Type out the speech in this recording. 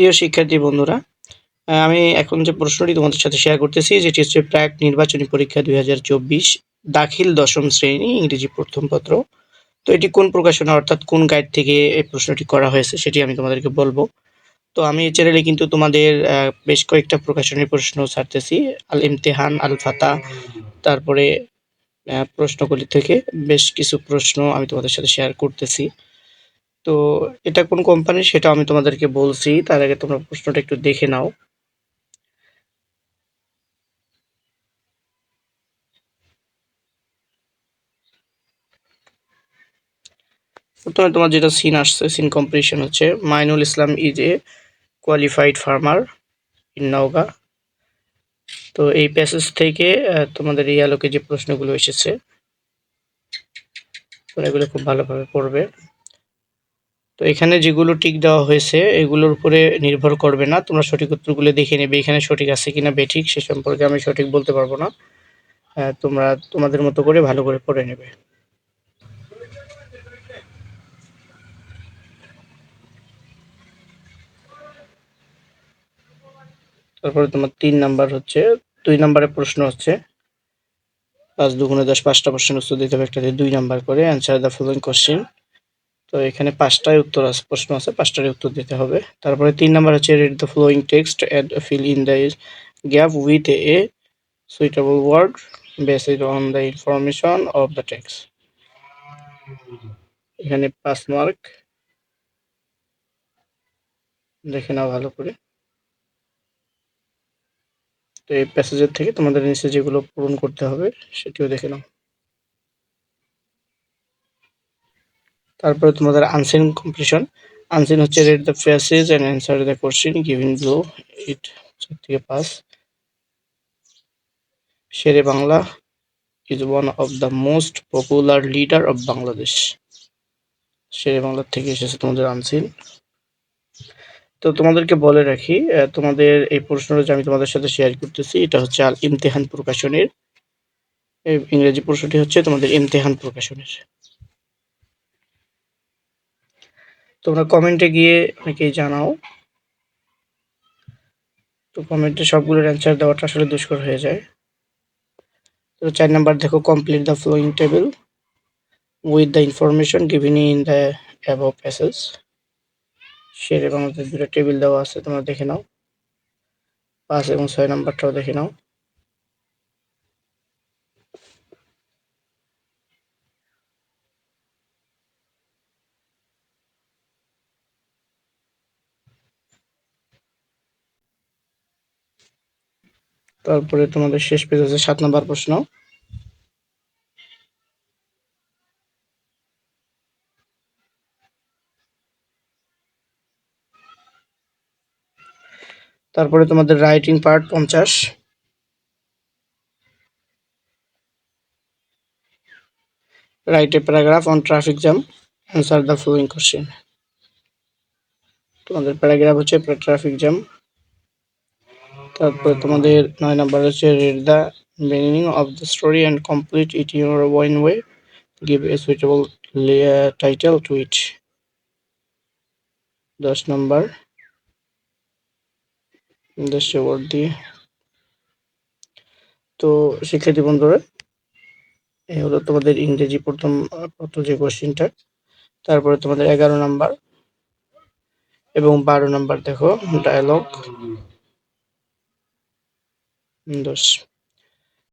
প্রিয় শিক্ষার্থী বন্ধুরা আমি এখন যে প্রশ্নটি তোমাদের সাথে শেয়ার করতেছি, যেটি হচ্ছে প্রাক নির্বাচনী পরীক্ষা দুই হাজার চব্বিশ, দাখিল দশম শ্রেণি, ইংরেজি প্রথম পত্র। তো এটি কোন প্রকাশনা, অর্থাৎ কোন গাইড থেকে এই প্রশ্নটি করা হয়েছে, সেটি আমি তোমাদেরকে বলব। তো আমি এই চ্যানেলে কিন্তু তোমাদের বেশ কয়েকটা প্রকাশনীর প্রশ্ন ছাড়তেছি, আল ইমতেহান, আল ফাতা, তারপরে প্রশ্নগুলি থেকে বেশ কিছু প্রশ্ন আমি তোমাদের সাথে শেয়ার করতেছি। তো এটা কোন কোম্পানি সেটা আমি তোমাদেরকে বলছি। তার আগে তোমরা প্রশ্নটা একটু দেখে নাও। প্রথমে তোমার যেটা সিন আসছে সিন কম্পিটিশন হচ্ছে, Mainul Islam is a qualified farmer in Naogaon তো এই প্যাসেজ থেকে তোমাদের এই আলোকে যে প্রশ্নগুলো এসেছে এগুলো খুব ভালোভাবে পড়বে। তো এখানে যেগুলো টিক দেওয়া হয়েছে, এগুলোর উপরে নির্ভর করবে না। তোমরা সঠিক উত্তরগুলো দেখে নেবে এখানে সঠিক আছে কিনা বেঠিক সে সম্পর্কে আমি সঠিক বলতে পারব না। তোমরা তোমাদের মতো করে ভালো করে পড়ে নেবে। তারপরে তোমার তিন নাম্বার হচ্ছে, দুই নাম্বারের প্রশ্ন হচ্ছে, পাঁচ দুগুণে দশ পাঁচটা প্রশ্নের উত্তর দিতে হবে একটাতে দুই নাম্বার করে অ্যান্সার দ্য ফলোইং কোশ্চেন তো এখানে পাঁচটাই উত্তর আছে, প্রশ্ন আছে পাঁচটারই উত্তর দিতে হবে। তারপরে তিন নাম্বার হচ্ছে read the following text add fill in the gap with a suitable word based on the information of the text এখানে পাঁচ মার্ক দেখে নাও ভালো করে। তো এই প্যাসেজের থেকে তোমাদের নিচে যেগুলো পূরণ করতে হবে, সেটিও দেখে নাও। তারপরে তোমাদের আনসিন কম্পিটিশন আনসিন হচ্ছে read the passage and answer the question giving blue it চার থেকে পাঁচ। Shere Bangla is one of the most popular leader of Bangladesh Shere বাংলার থেকে এসেছে তোমাদের আনসিন তো তোমাদেরকে বলে রাখি তোমাদের এই প্রশ্নটা যে আমি তোমাদের সাথে শেয়ার করতেছি, এটা হচ্ছে আল ইমতেহান প্রকাশনের ইংরেজি প্রশ্নটি হচ্ছে তোমাদের ইমতেহান প্রকাশনের। তোমরা কমেন্টে গিয়ে অনেকেই জানাও। তো কমেন্টে সবগুলোর অ্যান্সার দেওয়াটা আসলে দুষ্কর হয়ে যায়। তো চার নাম্বার দেখো complete the following table with the information given in the above passage Sher এবং দুটো টেবিল দেওয়া আছে, তোমরা দেখে নাও। পাঁচ এবং ছয় নাম্বারটাও দেখে নাও। তারপরে তোমাদের শেষ পেজ আছে সাত নম্বর প্রশ্ন। তারপরে তোমাদের রাইটিং পার্ট পঞ্চাশ। Write a paragraph on traffic jam answer the following question তোমাদের প্যারাগ্রাফ হচ্ছে ট্রাফিক জ্যাম তারপরে তোমাদের নয় নাম্বার হচ্ছে read the meaning of the story and complete it your own way. Give a suitable title to it. দশ number. দেশে word দিয়ে। তো শিক্ষার্থী বন্ধুরা এই হলো তোমাদের ইংরেজি প্রথম প্রথম যে কোশ্চেনটা। তারপরে তোমাদের এগারো নাম্বার এবং বারো নাম্বার দেখো ডায়ালগ দশ